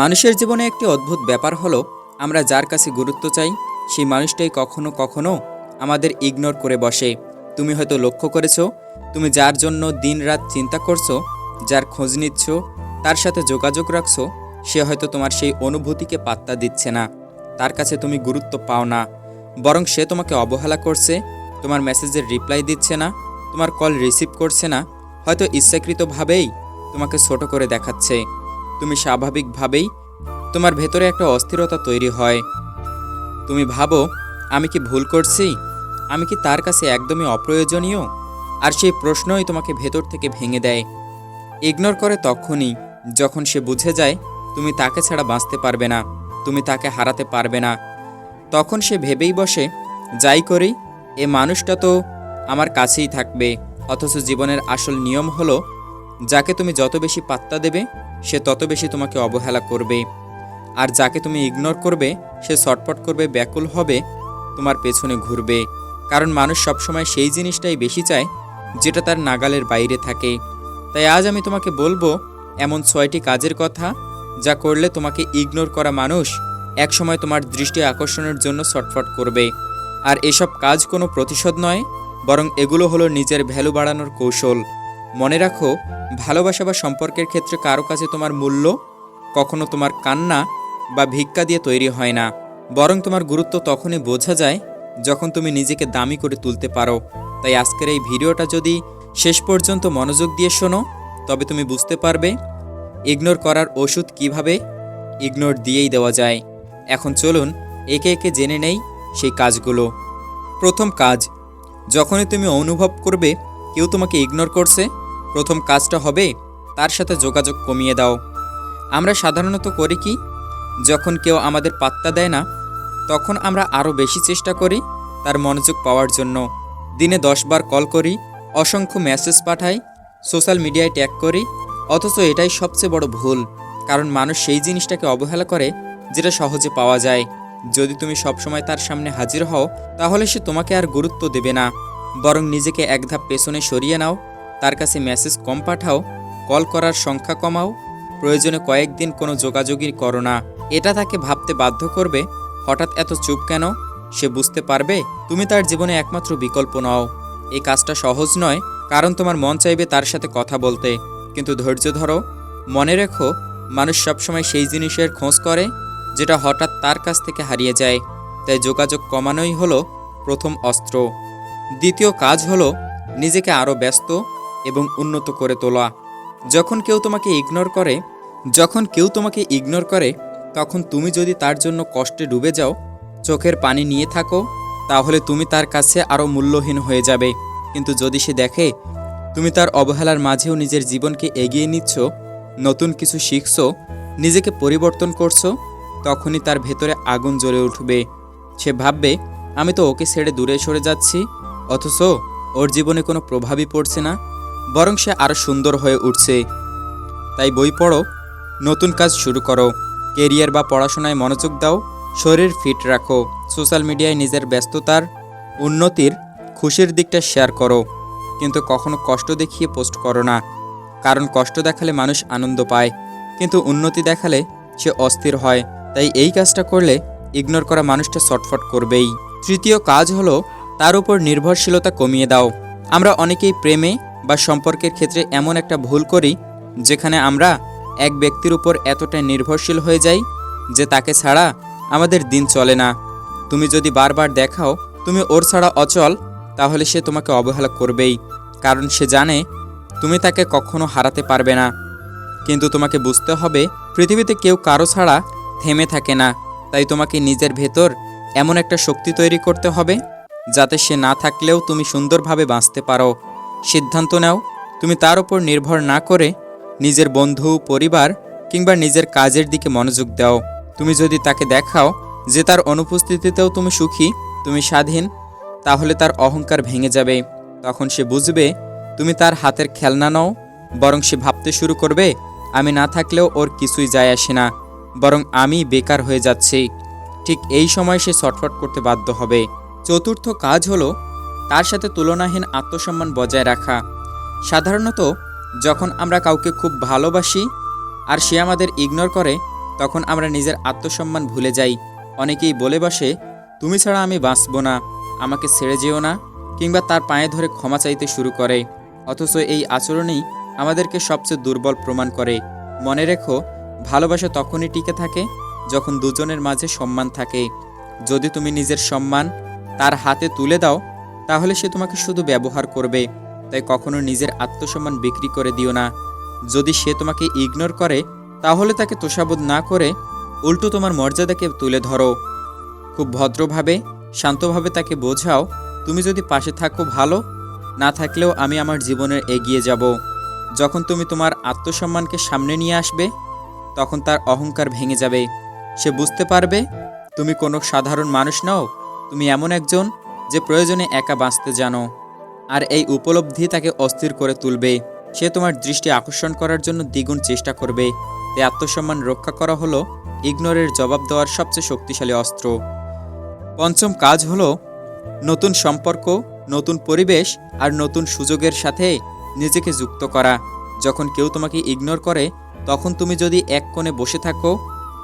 মানুষের জীবনে একটি অদ্ভুত ব্যাপার হলো, আমরা যার কাছে গুরুত্ব চাই, সেই মানুষটাই কখনো কখনো আমাদের ইগনোর করে বসে। তুমি হয়তো লক্ষ্য করেছ, তুমি যার জন্য দিনরাত চিন্তা করছ, যার খোঁজ নিচ্ছ, তার সাথে যোগাযোগ রাখছো, সে হয়তো তোমার সেই অনুভূতিকে পাত্তা দিচ্ছে না। তার কাছে তুমি গুরুত্ব পাও না। বরং সে তোমাকে অবহেলা করছে, তোমার মেসেজের রিপ্লাই দিচ্ছে না, তোমার কল রিসিভ করছে না, হয়তো ইচ্ছাকৃতভাবেই তোমাকে ছোট করে দেখাচ্ছে। তুমি স্বাভাবিকভাবেই তোমার ভেতরে একটা অস্থিরতা তৈরি হয়। তুমি ভাবো, আমি কি ভুল করছি? আমি কি তার কাছে একদমই অপ্রয়োজনীয়? আর সেই প্রশ্নই তোমাকে ভেতর থেকে ভেঙে দেয়। ইগনোর করে তখনই, যখন সে বুঝে যায়, তুমি তাকে ছাড়া বাঁচতে পারবে না, তুমি তাকে হারাতে পারবে না। তখন সে ভেবেই বসে, যাই করি, এ মানুষটা তো আমার কাছেই থাকবে। অথচ জীবনের আসল নিয়ম হলো যাকে তুমি যত বেশি পাত্তা দেবে, সে তত বেশি তোমাকে অবহেলা করবে। আর যাকে তুমি ইগনোর করবে, সে ছটপট করবে, ব্যাকুল হবে, তোমার পেছনে ঘুরবে। কারণ মানুষ সবসময় সেই জিনিসটাই বেশি চায়, যেটা তার নাগালের বাইরে থাকে। তাই আজ আমি তোমাকে বলব, এমন ছয়টি কাজের কথা, যা করলে তোমাকে ইগনোর করা মানুষ একসময় তোমার দৃষ্টি আকর্ষণের জন্য ছটফট করবে। আর এসব কাজ কোনো প্রতিশোধ নয়, বরং এগুলো হলো নিজের ভ্যালু বাড়ানোর কৌশল। মনে রাখো ভালোবাসা বা সম্পর্কের ক্ষেত্রে কারও কাছে তোমার মূল্য, কখনো তোমার কান্না বা ভিক্ষা দিয়ে তৈরি হয় না। বরং তোমার গুরুত্ব তখনই বোঝা যায় যখন তুমি নিজেকে দামি করে তুলতে পারো। তাই আজকের এই ভিডিওটা যদি শেষ পর্যন্ত মনোযোগ দিয়ে শোনো, তবে তুমি বুঝতে পারবে ইগনোর করার ওষুধ কীভাবে ইগনোর দিয়েই দেওয়া যায়। এখন চলুন একে একে জেনে নেই সেই কাজগুলো। প্রথম কাজ, যখনই তুমি অনুভব করবে কেউ তোমাকে ইগনোর করছে প্রথম কাজটা হবে তার সাথে যোগাযোগ কমিয়ে দাও। আমরা সাধারণত করি কি, যখন কেউ আমাদের পাত্তা দেয় না, তখন আমরা আরও বেশি চেষ্টা করি তার মনোযোগ পাওয়ার জন্য। দিনে দশবার কল করি, অসংখ্য মেসেজ পাঠাই, সোশ্যাল মিডিয়ায় ট্যাগ করি, অথচ এটাই সবচেয়ে বড় ভুল, কারণ মানুষ সেই জিনিসটাকে অবহেলা করে যেটা সহজে পাওয়া যায়। যদি তুমি সবসময় তার সামনে হাজির হও, তাহলে সে তোমাকে আর গুরুত্ব দেবে না, বরং নিজেকে এক ধাপ পেছনে সরিয়ে নাও তার কাছে মেসেজ কম পাঠাও কল করার সংখ্যা কমাও, প্রয়োজনে কয়েকদিন কোনো যোগাযোগই করো না। এটা তাকে ভাবতে বাধ্য করবে, হঠাৎ এত চুপ কেন? সে বুঝতে পারবে, তুমি তার জীবনে একমাত্র বিকল্প নও। এই কাজটা সহজ নয়, কারণ তোমার মন চাইবে তার সাথে কথা বলতে। কিন্তু ধৈর্য ধরো, মনে রেখো, মানুষ সবসময় সেই জিনিসের খোঁজ করে, যেটা হঠাৎ তার কাছ থেকে হারিয়ে যায়। তাই যোগাযোগ কমানোই হলো প্রথম অস্ত্র। দ্বিতীয় কাজ হলো, নিজেকে আরও ব্যস্ত এবং উন্নত করে তোলা। যখন কেউ তোমাকে ইগনোর করে, যখন কেউ তোমাকে ইগনোর করে, তখন তুমি যদি তার জন্য কষ্টে ডুবে যাও, চোখের পানি নিয়ে থাকো, তাহলে তুমি তার কাছে আরও মূল্যহীন হয়ে যাবে। কিন্তু যদি সে দেখে, তুমি তার অবহেলার মাঝেও নিজের জীবনকে এগিয়ে নিচ্ছ, নতুন কিছু শিখছো, নিজেকে পরিবর্তন করছ, তখনই তার ভেতরে আগুন জ্বলে উঠবে। সে ভাববে, আমি তো ওকে ছেড়ে দূরে সরে যাচ্ছি, অথচ ওর জীবনে কোনো প্রভাবই পড়ছে না। বরং সে আরও সুন্দর হয়ে উঠছে। তাই বই পড়ো, নতুন কাজ শুরু করো, কেরিয়ার বা পড়াশোনায় মনোযোগ দাও, শরীর ফিট রাখো, সোশ্যাল মিডিয়ায় নিজের ব্যস্ততার, উন্নতির, খুশির দিকটা শেয়ার করো। কিন্তু কখনো কষ্ট দেখিয়ে পোস্ট করো না, কারণ কষ্ট দেখালে মানুষ আনন্দ পায়, কিন্তু উন্নতি দেখালে সে অস্থির হয়। তাই এই কাজটা করলে ইগনোর করা মানুষটা ছটফট করবেই। তৃতীয় কাজ হলো, তার উপর নির্ভরশীলতা কমিয়ে দাও। আমরা অনেকেই প্রেমে বা সম্পর্কের ক্ষেত্রে এমন একটা ভুল করি, যেখানে আমরা এক ব্যক্তির উপর এতটাই নির্ভরশীল হয়ে যাই যে তাকে ছাড়া আমাদের দিন চলে না। তুমি যদি বারবার দেখাও, তুমি ওর ছাড়া অচল, তাহলে সে তোমাকে অবহেলা করবেই, কারণ সে জানে তুমি তাকে কখনো হারাতে পারবে না। কিন্তু তোমাকে বুঝতে হবে, পৃথিবীতে কেউ কারও ছাড়া থেমে থাকে না। তাই তোমাকে নিজের ভেতর এমন একটা শক্তি তৈরি করতে হবে, যাতে সে না থাকলেও তুমি সুন্দরভাবে বাঁচতে পারো। সিদ্ধান্ত নাও। তুমি তার উপর নির্ভর না করে নিজের বন্ধু, পরিবার কিংবা নিজের কাজের দিকে মনোযোগ দাও। তুমি যদি তাকে দেখাও যে তার অনুপস্থিতিতেও তুমি সুখী, তুমি স্বাধীন, তাহলে তার অহংকার ভেঙে যাবে। তখন সে বুঝবে, তুমি তার হাতের খেলনা নও, বরং সে ভাবতে শুরু করবে, আমি না থাকলেও ওর কিছুই যায় আসে না, বরং আমি বেকার হয়ে যাচ্ছি। ঠিক এই সময় সে ছটফট করতে বাধ্য হবে। চতুর্থ কাজ হলো তার সাথে তুলনাহীন আত্মসম্মান বজায় রাখা। সাধারণত, যখন আমরা কাউকে খুব ভালোবাসি আর সে আমাদের ইগনোর করে, তখন আমরা নিজের আত্মসম্মান ভুলে যাই। অনেকেই বলে বসে, তুমি ছাড়া আমি বাঁচব না, আমাকে ছেড়ে যেও না, কিংবা তার পায়ে ধরে ক্ষমা চাইতে শুরু করে। অথচ এই আচরণেই আমাদেরকে সবচেয়ে দুর্বল প্রমাণ করে। মনে রেখো, ভালোবাসা তখনই টিকে থাকে যখন দুজনের মাঝে সম্মান থাকে। যদি তুমি নিজের সম্মান তার হাতে তুলে দাও তাহলে সে তোমাকে শুধু ব্যবহার করবে, তাই কখনো নিজের আত্মসম্মান বিক্রি করে দিও না। যদি সে তোমাকে ইগনোর করে, তাহলে তাকে তোষাবোধ না করে, উল্টো তোমার মর্যাদাকে তুলে ধরো। খুব ভদ্রভাবে, শান্তভাবে তাকে বোঝাও, তুমি যদি পাশে থাকো ভালো, না থাকলেও আমি আমার জীবনের এগিয়ে যাব। যখন তুমি তোমার আত্মসম্মানকে সামনে নিয়ে আসবে, তখন তার অহংকার ভেঙে যাবে। সে বুঝতে পারবে, তুমি কোনো সাধারণ মানুষ নও, তুমি এমন একজন যে প্রয়োজনে একা বাঁচতে জানো, আর এই উপলব্ধি তাকে অস্থির করে তুলবে। সে তোমার দৃষ্টি আকর্ষণ করার জন্য দ্বিগুণ চেষ্টা করবে। তাই আত্মসম্মান রক্ষা করা হলো ইগনোরের জবাব দেওয়ার সবচেয়ে শক্তিশালী অস্ত্র। পঞ্চম কাজ হলো নতুন সম্পর্ক, নতুন পরিবেশ, আর নতুন সুযোগের সাথে নিজেকে যুক্ত করা। যখন কেউ তোমাকে ইগনোর করে, তখন তুমি যদি এক কোণে বসে থাকো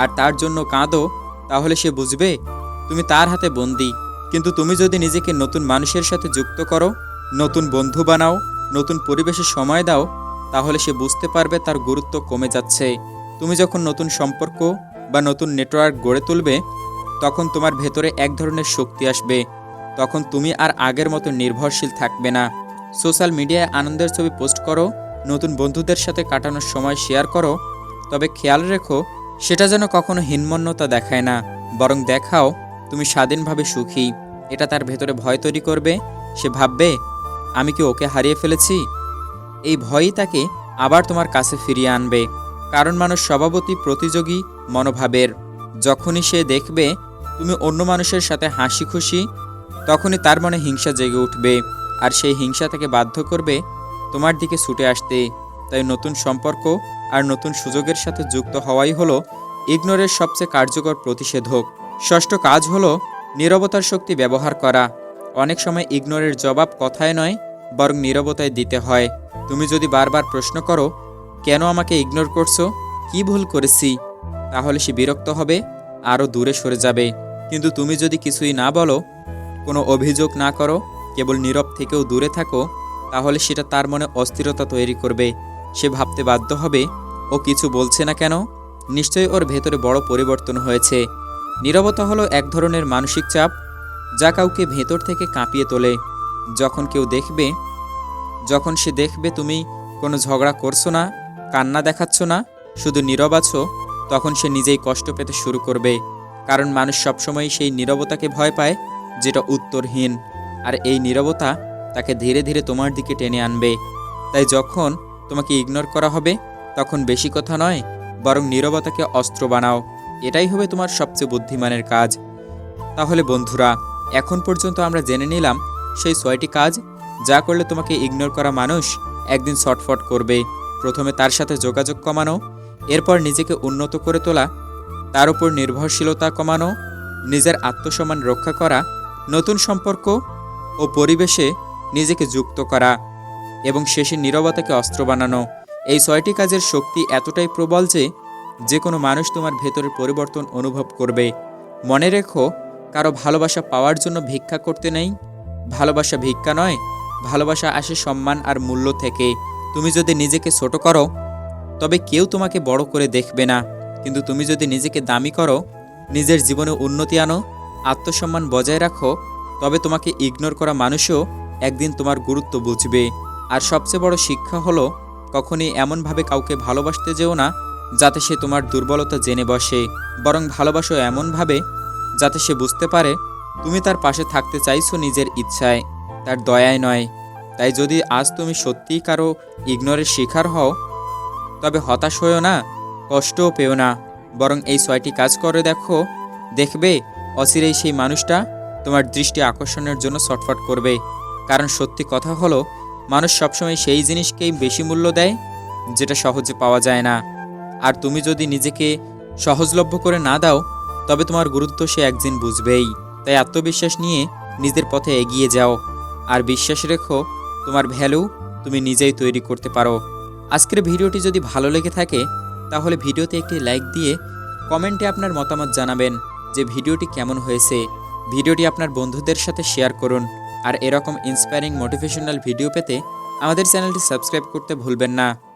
আর তার জন্য কাঁদো, তাহলে সে বুঝবে তুমি তার হাতে বন্দি। কিন্তু তুমি যদি নিজেকে নতুন মানুষের সাথে যুক্ত করো, নতুন বন্ধু বানাও, নতুন পরিবেশে সময় দাও, তাহলে সে বুঝতে পারবে তার গুরুত্ব কমে যাচ্ছে। তুমি যখন নতুন সম্পর্ক বা নতুন নেটওয়ার্ক গড়ে তুলবে, তখন তোমার ভেতরে এক ধরনের শক্তি আসবে। তখন তুমি আর আগের মতো নির্ভরশীল থাকবে না। সোশ্যাল মিডিয়ায় আনন্দের ছবি পোস্ট করো, নতুন বন্ধুদের সাথে কাটানোর সময় শেয়ার করো, তবে খেয়াল রেখো, সেটা যেন কখনো হীনমন্যতা দেখায় না, বরং দেখাও তুমি স্বাধীনভাবে সুখী। এটা তার ভেতরে ভয় তৈরি করবে? সে ভাববে, আমি কি ওকে হারিয়ে ফেলেছি? এই ভয়ই তাকে আবার তোমার কাছে ফিরিয়ে আনবে। কারণ মানুষ স্বভাবতই প্রতিযোগী, মনোভাবের। যখনই সে দেখবে তুমি অন্য মানুষের সাথে হাসি খুশি তখনই তার মনে হিংসা জেগে উঠবে। আর সেই হিংসা তাকে বাধ্য করবে তোমার দিকে ছুটে আসতে। তাই নতুন সম্পর্ক আর নতুন সুযোগের সাথে যুক্ত হওয়াই হলো ইগনোরের সবচেয়ে কার্যকর প্রতিষেধক। ষষ্ঠ কাজ হলো নীরবতার শক্তি ব্যবহার করা। অনেক সময় ইগনোরের জবাব কথায় নয়, বরং নীরবতায় দিতে হয়। তুমি যদি বারবার প্রশ্ন করো, কেন আমাকে ইগনোর করছ? কি ভুল করেছি? তাহলে সে বিরক্ত হবে, আরও দূরে সরে যাবে। কিন্তু তুমি যদি কিছুই না বলো, কোনো অভিযোগ না করো, কেবল নীরব থেকেও দূরে থাকো, তাহলে সেটা তার মনে অস্থিরতা তৈরি করবে। সে ভাবতে বাধ্য হবে, ও কিছু বলছে না কেন? নিশ্চয়ই ওর ভেতরে বড় পরিবর্তন হয়েছে। নীরবতা হলো এক ধরনের মানসিক চাপ যা কাউকে ভেতর থেকে কাঁপিয়ে তোলে। যখন কেউ দেখবে, যখন সে দেখবে তুমি কোনো ঝগড়া করছ না, কান্না দেখাচ্ছ না, শুধু নীরব আছো, তখন সে নিজেই কষ্ট পেতে শুরু করবে। কারণ মানুষ সবসময় সেই নীরবতাকে ভয় পায়, যেটা উত্তরহীন। আর এই নীরবতা তাকে ধীরে ধীরে তোমার দিকে টেনে আনবে। তাই যখন তোমাকে ইগনোর করা হবে, তখন বেশি কথা নয়, বরং নীরবতাকে অস্ত্র বানাও। এটাই হবে তোমার সবচেয়ে বুদ্ধিমানের কাজ। তাহলে বন্ধুরা, এখন পর্যন্ত আমরা জেনে নিলাম সেই ছয়টি কাজ যা করলে তোমাকে ইগনোর করা মানুষ একদিন শর্টফট করবে। প্রথমে তার সাথে যোগাযোগ কমানো, এরপর নিজেকে উন্নত করে তোলা, তার উপর নির্ভরশীলতা কমানো, নিজের আত্মসম্মান রক্ষা করা, নতুন সম্পর্ক ও পরিবেশে নিজেকে যুক্ত করা এবং শেষে নীরবতাকে অস্ত্র বানানো। এই ছয়টি কাজের শক্তি এতটাই প্রবল যে যে কোনো মানুষ তোমার ভেতরের পরিবর্তন অনুভব করবে। মনে রেখো, কারও ভালোবাসা পাওয়ার জন্য ভিক্ষা করতে নেই। ভালোবাসা ভিক্ষা নয়, ভালোবাসা আসে সম্মান আর মূল্য থেকে। তুমি যদি নিজেকে ছোট করো, তবে কেউ তোমাকে বড় করে দেখবে না। কিন্তু তুমি যদি নিজেকে দামি করো, নিজের জীবনে উন্নতি আনো, আত্মসম্মান বজায় রাখো, তবে তোমাকে ইগনোর করা মানুষও একদিন তোমার গুরুত্ব বুঝবে। আর সবচেয়ে বড় শিক্ষা হলো, কখনই এমনভাবে কাউকে ভালোবাসতে যেও না যাতে সে তোমার দুর্বলতা জেনে বসে, বরং ভালোবাসো এমনভাবে যাতে সে বুঝতে পারে, তুমি তার পাশে থাকতে চাইছো নিজের ইচ্ছায়, তার দয়ায় নয়। তাই যদি আজ তুমি সত্যিই কারও ইগনোরের শিকার হও, তবে হতাশ হয়েও না, কষ্টও পেও না। বরং এই ছয়টি কাজ করে দেখো, দেখবে অচিরেই সেই মানুষটা তোমার দৃষ্টি আকর্ষণের জন্য ছটফট করবে। কারণ সত্যি কথা হলো, মানুষ সবসময় সেই জিনিসকেই বেশি মূল্য দেয়, যেটা সহজে পাওয়া যায় না। আর তুমি যদি নিজেকে সহজলভ্য করে না দাও, তবে তোমার গুরুত্ব সে একদিন বুঝবেই। তাই আত্মবিশ্বাস নিয়ে নিজের পথে এগিয়ে যাও। আর বিশ্বাস রেখো, তোমার ভ্যালু তুমি নিজেই তৈরি করতে পারো। আজকের ভিডিওটি যদি ভালো লেগে থাকে, তাহলে ভিডিওতে একটি লাইক দিয়ে কমেন্টে আপনার মতামত জানাবেন যে ভিডিওটি কেমন হয়েছে। ভিডিওটি আপনার বন্ধুদের সাথে শেয়ার করুন। আর এরকম ইন্সপায়ারিং মোটিভেশনাল ভিডিও পেতে আমাদের চ্যানেলটি সাবস্ক্রাইব করতে ভুলবেন না।